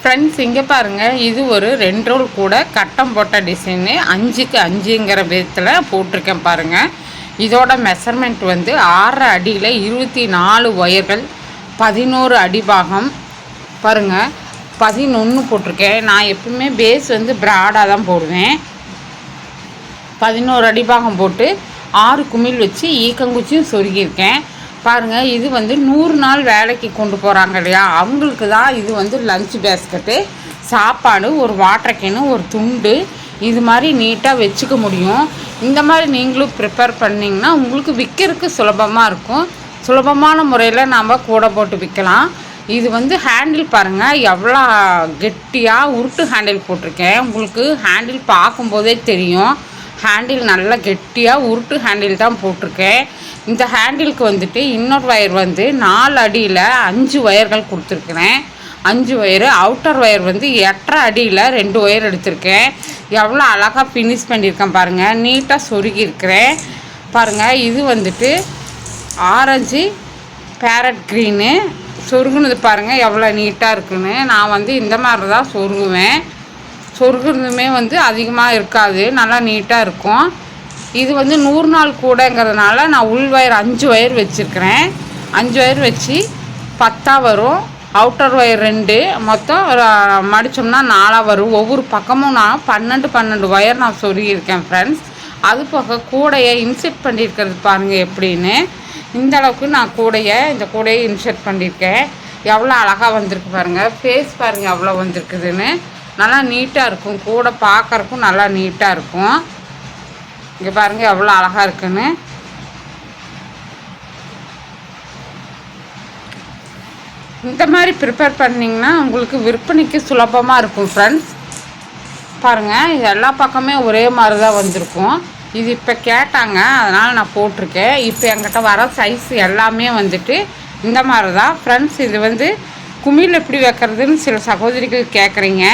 Friends இங்கே பாருங்கள் இது ஒரு ரெண்டு ரோல் கூட கட்டம் போட்ட டிசைனு அஞ்சுக்கு அஞ்சுங்கிற விதத்தில் போட்டிருக்கேன் பாருங்கள் இதோட மெஷர்மெண்ட் வந்து ஆறரை அடியில் இருபத்தி நாலு ஒயர்கள் பதினோரு அடிபாகம் பாருங்கள் பதினொன்று போட்டிருக்கேன். நான் எப்பவுமே பேஸ் வந்து ப்ராடாக தான் போடுவேன். பதினோரு அடிபாகம் போட்டு ஆறு குமிழ் வச்சு ஈக்கங்குச்சியும் சொருகியிருக்கேன். பாருங்கள் இது வந்து நூறு நாள் வேலைக்கு கொண்டு போகிறாங்க இல்லையா? அவங்களுக்கு தான் இது வந்து லஞ்ச் பேஸ்கெட்டு சாப்பாடு ஒரு வாட்டர் கேனு ஒரு துண்டு இது மாதிரி நீட்டாக வச்சுக்க முடியும். இந்த மாதிரி நீங்களும் ப்ரிப்பேர் பண்ணிங்கன்னா உங்களுக்கு விற்கிறதுக்கு சுலபமாக இருக்கும். சுலபமான முறையில் நாம் கூடை போட்டு விற்கலாம் இது வந்து ஹேண்டில் பாருங்கள் எவ்வளோ கெட்டியாக உருட்டு ஹேண்டில் போட்டிருக்கேன். உங்களுக்கு ஹேண்டில் பார்க்கும்போதே தெரியும். ஹேண்டில் நல்லா கெட்டியாக உருட்டு ஹேண்டில் தான் போட்டிருக்கேன். இந்த ஹேண்டிலுக்கு வந்துட்டு இன்னொரு ஒயர் வந்து நாலு அடியில் அஞ்சு ஒயர்கள் கொடுத்துருக்குறேன். அஞ்சு ஒயரு அவுட்டர் ஒயர் வந்து எட்டரை அடியில் ரெண்டு ஒயர் எடுத்திருக்கேன். எவ்வளோ அழகாக ஃபினிஷ் பண்ணியிருக்கேன் பாருங்கள் நீட்டாக சொருகியிருக்கிறேன் பாருங்கள் இது வந்துட்டு ஆரஞ்சு பேரட் க்ரீனு சொருகுனது பாருங்கள் எவ்வளோ நீட்டாக இருக்குன்னு. நான் வந்து இந்த மாதிரி தான் சொருகுவேன். சொருகிறதுமே வந்து அதிகமாக இருக்காது. நல்லா நீட்டாக இருக்கும். இது வந்து நூறு நாள் கூடங்கிறதுனால நான் உள் ஒயர் அஞ்சு ஒயர் வச்சுருக்கிறேன். அஞ்சு ஒயர் வச்சு பத்தாக வரும். அவுட்டர் ஒயர் ரெண்டு. மொத்தம் ஒரு- மடிச்சோம்னா நாலாக வரும். ஒவ்வொரு பக்கமும் நான் பன்னெண்டு பன்னெண்டு ஒயர் நான் சொருகியிருக்கேன் ஃப்ரெண்ட்ஸ் அது போக கூடையை இன்செர்ட் பண்ணியிருக்கிறது பாருங்கள் எப்படின்னு. இந்த அளவுக்கு நான் கூடையை இந்த கூடையை இன்செர்ட் பண்ணியிருக்கேன். எவ்வளோ அழகாக வந்திருக்கு பாருங்கள் ஃபேஸ் பாருங்கள் எவ்வளோ வந்திருக்குதுன்னு. நல்லா நீட்டாக இருக்கும். கூட பார்க்கறக்கும் நல்லா நீட்டாக இருக்கும். இங்கே பாருங்கள் எவ்வளோ அழகாக இருக்குன்னு. இந்த மாதிரி ப்ரிப்பேர் பண்ணிங்கன்னா உங்களுக்கு விற்பனைக்கு சுலபமாக இருக்கும் ஃப்ரெண்ட்ஸ் பாருங்கள் இது எல்லா பக்கமே ஒரே மாதிரி தான் வந்திருக்கும். இது இப்போ கேட்டாங்க அதனால் நான் போட்டிருக்கேன். இப்போ என்கிட்ட வர சைஸ் எல்லாமே வந்துட்டு இந்த மாதிரி தான் ஃப்ரெண்ட்ஸ் இது வந்து குமிழ் எப்படி வைக்கிறதுன்னு சில சகோதரிகள் கேட்குறீங்க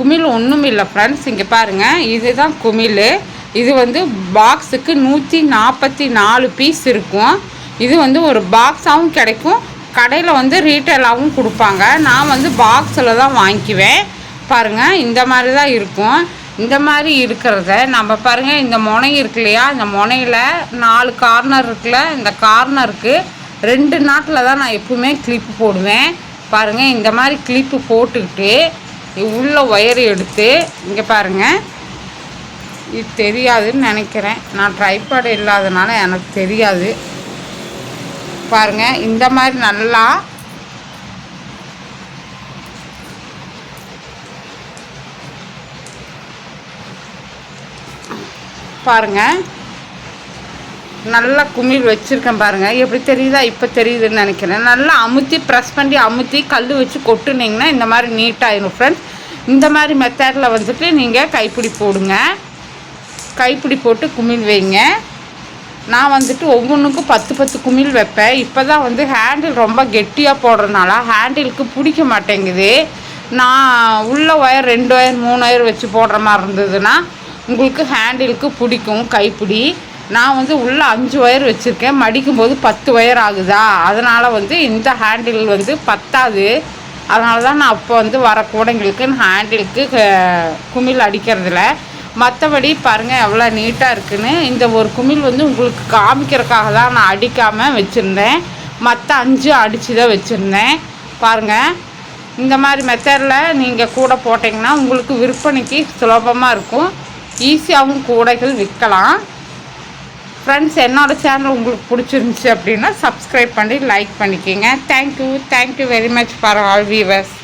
குமிழ் ஒன்றும் இல்லை ஃப்ரெண்ட்ஸ் இங்கே பாருங்கள் இதுதான் குமிழ். இது வந்து பாக்ஸுக்கு நூற்றி நாற்பத்தி நாலு பீஸ் இருக்கும். இது வந்து ஒரு பாக்ஸாகவும் கிடைக்கும். கடையில் வந்து ரீட்டைலாகவும் கொடுப்பாங்க. நான் வந்து பாக்ஸில் தான் வாங்கிக்குவேன். பாருங்கள் இந்த மாதிரி தான் இருக்கும். இந்த மாதிரி இருக்கிறத நம்ம பாருங்கள் இந்த முனை இருக்கு இல்லையா? இந்த முனையில் நாலு கார்னர் இருக்குல்ல? இந்த கார்னருக்கு ரெண்டு நாட்டில் தான் நான் எப்பவுமே கிளிப்பு போடுவேன். பாருங்கள் இந்த மாதிரி கிளிப்பு போட்டுக்கிட்டு உள்ள ஒயர் எடுத்து இங்கே பாருங்கள் இது தெரியாதுன்னு நினைக்கிறேன். நான் ட்ரைபாடு இல்லாதனால எனக்கு தெரியாது. பாருங்க இந்த மாதிரி நல்லா பாருங்க. நல்லா குமிழ் வச்சுருக்கேன் பாருங்கள் எப்படி தெரியுதா? இப்போ தெரியுதுன்னு நினைக்கிறேன். நல்லா அமுத்தி ப்ரெஸ் பண்ணி அமுத்தி கல் வச்சு கொட்டுனீங்கன்னா இந்த மாதிரி நீட்டாகிடும் ஃப்ரெண்ட்ஸ் இந்த மாதிரி மெத்தடில் வந்துட்டு நீங்கள் கைப்பிடி போடுங்க. கைப்பிடி போட்டு குமிழ் வைங்க. நான் வந்துட்டு ஒவ்வொன்றுக்கும் பத்து பத்து குமிழ் வைப்பேன். இப்போ தான் வந்து ஹேண்டில் ரொம்ப கெட்டியாக போடுறதுனால ஹேண்டிலுக்கு பிடிக்க மாட்டேங்குது. நான் உள்ள ஒயர் ரெண்டு ஒயர் மூணு ஒயர் வச்சு போடுற மாதிரி இருந்ததுன்னா உங்களுக்கு ஹேண்டிலுக்கு பிடிக்கும் கைப்பிடி. நான் வந்து உள்ளே அஞ்சு ஒயர் வச்சுருக்கேன். மடிக்கும் போது பத்து ஒயர் ஆகுதா? அதனால் வந்து இந்த ஹேண்டில் வந்து பத்தாது. அதனால தான் நான் அப்போ வந்து வர கூடைங்களுக்கு ஹேண்டிலுக்கு குமிழ் அடிக்கிறதில்ல. மற்றபடி பாருங்கள் எவ்வளோ நீட்டாக இருக்குன்னு. இந்த ஒரு குமிழ் வந்து உங்களுக்கு காமிக்கிறதுக்காக தான் நான் அடிக்காமல் வச்சுருந்தேன். மற்ற அஞ்சு அடித்து தான் வச்சுருந்தேன். பாருங்கள் இந்த மாதிரி மெத்தடில் நீங்கள் கூட போட்டிங்கன்னா உங்களுக்கு விற்பனைக்கு சுலபமாக இருக்கும். ஈஸியாகவும் கூடைகள் விற்கலாம். ஃப்ரெண்ட்ஸ் என்னோட சேனல் உங்களுக்கு பிடிச்சிருந்துச்சி அப்படின்னா சப்ஸ்கிரைப் பண்ணி லைக் பண்ணிக்கோங்க. Thank you thank you very much for all viewers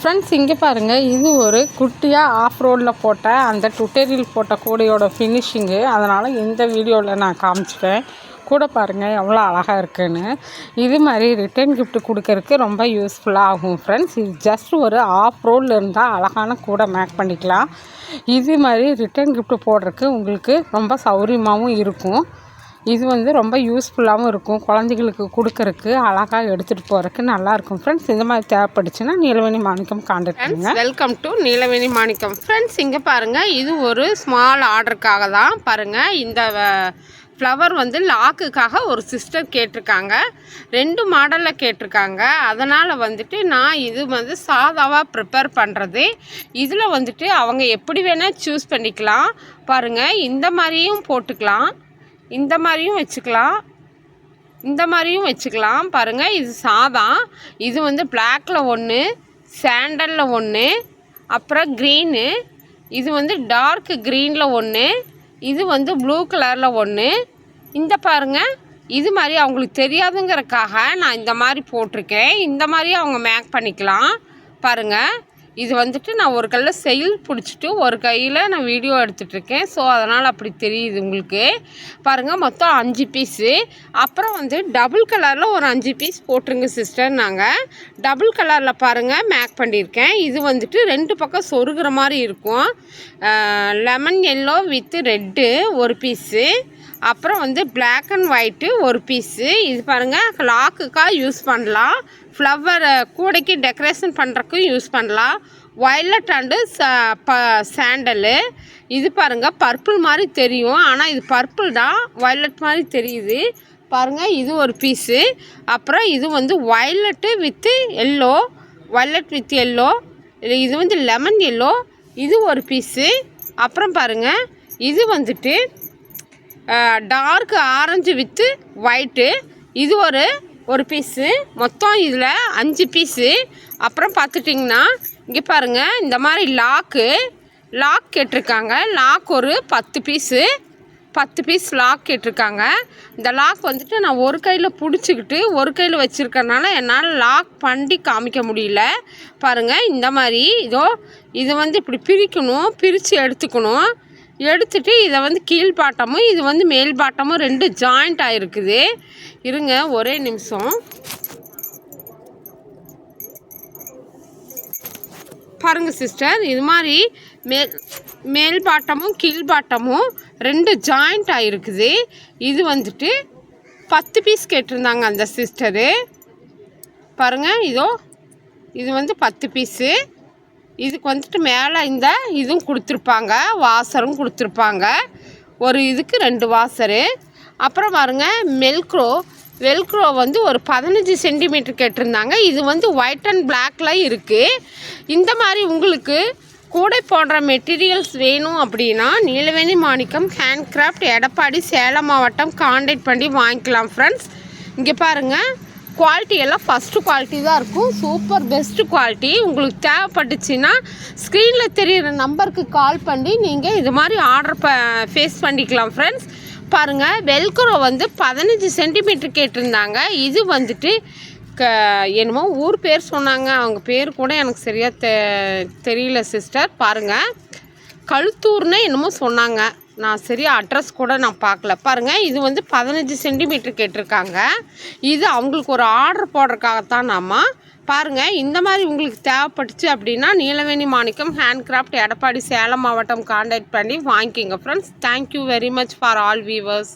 friends இங்கே பாருங்கள் இது ஒரு குட்டியாக ஆஃப் ரோடில் போட்ட அந்த டுட்டோரியல் போட்ட கூடையோட ஃபினிஷிங்கு அதனால் இந்த வீடியோவில் நான் காமிச்சிட்டேன். கூட பாருங்கள் எவ்வளோ அழகாக இருக்குன்னு. இது மாதிரி ரிட்டர்ன் gift கொடுக்கறதுக்கு ரொம்ப யூஸ்ஃபுல்லாக ஆகும் ஃப்ரெண்ட்ஸ் இது ஜஸ்ட் ஒரு ஆஃப் ரோடில் இருந்தால் அழகான கூடை மேக் பண்ணிக்கலாம். இது மாதிரி ரிட்டர்ன் gift போடுறதுக்கு உங்களுக்கு ரொம்ப சௌரியமாகவும் இருக்கும். இது வந்து ரொம்ப யூஸ்ஃபுல்லாகவும் இருக்கும். குழந்தைகளுக்கு கொடுக்கறக்கு அழகாக எடுத்துகிட்டு போகிறதுக்கு நல்லாயிருக்கும் ஃப்ரெண்ட்ஸ் இந்த மாதிரி தேவைப்பட்டுச்சுன்னா நீலவேணி மாணிக்கம் காண்டாக்ட் பண்ணுங்க. Welcome to Neelaveni Manickam. Friends இங்கே பாருங்கள் இது ஒரு ஸ்மால் ஆர்டருக்காக தான். பாருங்கள் இந்த ஃப்ளவர் வந்து லாக்குக்காக ஒரு சிஸ்டர் கேட்டிருக்காங்க. ரெண்டு மாடலில் கேட்டிருக்காங்க. அதனால் வந்துட்டு நான் இது வந்து சாதாவாக ப்ரிப்பேர் பண்ணுறது இதில் வந்துட்டு அவங்க எப்படி வேணால் சூஸ் பண்ணிக்கலாம். பாருங்கள் இந்த மாதிரியும் போட்டுக்கலாம். இந்த மாதிரியும் வச்சுக்கலாம். இந்த மாதிரியும் வச்சுக்கலாம். பாருங்கள் இது சாதா. இது வந்து பிளாக்கில் ஒன்று சாண்டலில் ஒன்று அப்புறம் க்ரீனு இது வந்து டார்க் க்ரீனில் ஒன்று இது வந்து ப்ளூ கலரில் ஒன்று இந்த பாருங்க இது மாதிரி அவங்களுக்கு தெரியாதுங்கிறக்காக நான் இந்த மாதிரி போட்டிருக்கேன். இந்த மாதிரி அவங்க மேக் பண்ணிக்கலாம். பாருங்கள் இது வந்துட்டு நான் ஒரு கையில் செயல் பிடிச்சிட்டு ஒரு கையில் நான் வீடியோ எடுத்துகிட்ருக்கேன் ஸோ அதனால் அப்படி தெரியுது உங்களுக்கு. பாருங்கள் மொத்தம் அஞ்சு பீஸு அப்புறம் வந்து டபுள் கலரில் ஒரு அஞ்சு பீஸ் போட்டுருங்க சிஸ்டர் நாங்கள் டபுள் கலரில் பாருங்கள் மேக் பண்ணியிருக்கேன். இது வந்துட்டு ரெண்டு பக்கம் சொருகிற மாதிரி இருக்கும். லெமன் எல்லோ வித் ரெட்டு ஒரு பீஸு அப்புறம் வந்து பிளாக் அண்ட் ஒயிட்டு ஒரு பீஸு இது பாருங்கள் லாக்குக்காக யூஸ் பண்ணலாம். ஃப்ளவரை கூடைக்கு டெக்கரேஷன் பண்ணுறக்கும் யூஸ் பண்ணலாம். வயலட் அண்டு ச ப சாண்டலு இது பாருங்கள் பர்பிள் மாதிரி தெரியும். ஆனால் இது பர்பிள் தான். வயலட் மாதிரி தெரியுது. பாருங்கள் இது ஒரு பீஸு அப்புறம் இது வந்து violet with yellow violet with yellow இது வந்து லெமன் எல்லோ இது ஒரு பீஸு அப்புறம் பாருங்கள் இது வந்துட்டு டார்க் ஆரஞ்சு வித்து ஒயிட்டு இது ஒரு ஒரு பீஸு மொத்தம் இதில் அஞ்சு பீஸு அப்புறம் பார்த்துட்டிங்கன்னா இங்கே பாருங்கள் இந்த மாதிரி லாக்கு லாக் கேட்டிருக்காங்க. லாக் ஒரு பத்து பீஸு பத்து பீஸ் லாக் கேட்டிருக்காங்க. இந்த லாக் வந்துட்டு நான் ஒரு கையில் பிடிச்சிக்கிட்டு ஒரு கையில் வச்சுருக்கறனால என்னால் லாக் பண்ணி காமிக்க முடியல. பாருங்கள் இந்த மாதிரி இதோ இது வந்து இப்படி பிரிக்கணும் பிரித்து எடுத்துக்கணும். எடுத்துட்டு இதை வந்து கீழ்பாட்டமும் இது வந்து மேல் பாட்டமும் ரெண்டு ஜாயிண்ட் ஆகிருக்குது இருங்க ஒரே நிமிஷம். பாருங்க சிஸ்டர் இது மாதிரி மேல் மேல் பாட்டமும் கீழ் பாட்டமும் ரெண்டு ஜாயிண்ட் ஆகிருக்குது இது வந்துட்டு பத்து பீஸ் கேட்டிருந்தாங்க அந்த சிஸ்டரு பாருங்கள் இதோ இது வந்து பத்து பீஸு இதுக்கு வந்துட்டு மேலே இந்த இதுவும் கொடுத்துருப்பாங்க வாசரும் கொடுத்துருப்பாங்க. ஒரு இதுக்கு ரெண்டு வாசரு. அப்புறம் பாருங்க மெல்க்ரோ வெல்க்ரோ வந்து ஒரு பதினஞ்சு சென்டிமீட்டர் கேட்டிருந்தாங்க. இது வந்து ஒயிட் அண்ட் பிளாக்ல இருக்குது இந்த மாதிரி உங்களுக்கு கூடை போன்ற மெட்டீரியல்ஸ் வேணும் அப்படின்னா நீலவேணி மாணிக்கம் ஹேண்ட்கிராஃப்ட் எடப்பாடி சேலம் மாவட்டம் காண்டாக்ட் பண்ணி வாங்கிக்கலாம் ஃப்ரெண்ட்ஸ் இங்கே பாருங்கள் குவாலிட்டி எல்லாம் ஃபஸ்ட்டு குவாலிட்டி தான் இருக்கும். சூப்பர் பெஸ்ட்டு குவாலிட்டி உங்களுக்கு தேவைப்பட்டுச்சுன்னா ஸ்க்ரீனில் தெரியிற நம்பருக்கு கால் பண்ணி நீங்கள் இது மாதிரி ஆர்டர் ப ஃபேஸ் பண்ணிக்கலாம் ஃப்ரெண்ட்ஸ் பாருங்கள் வெல்க்ரோ வந்து பதினஞ்சு சென்டிமீட்டர் கேட்டிருந்தாங்க. இது வந்துட்டு க என்னமோ ஊர் பேர் சொன்னாங்க. அவங்க பேர் கூட எனக்கு சரியாக தெ தெரியல சிஸ்டர் பாருங்கள் கழுத்தூர்னு என்னமோ சொன்னாங்க. நான் சரியாக அட்ரஸ் கூட நான் பார்க்கல. பாருங்கள் இது வந்து பதினஞ்சு சென்டிமீட்டர் கேட்டிருக்காங்க. இது அவங்களுக்கு ஒரு ஆர்டர் போடுறதுக்காகத்தான் நாம பாருங்கள் இந்த மாதிரி உங்களுக்கு தேவைப்பட்டுச்சு அப்படின்னா நீலவேணி மாணிக்கம் ஹேண்ட்கிராஃப்ட் எடப்பாடி சேலம் மாவட்டம் கான்டாக்ட் பண்ணி வாங்கிக்கிங்க friends thank you very much for all viewers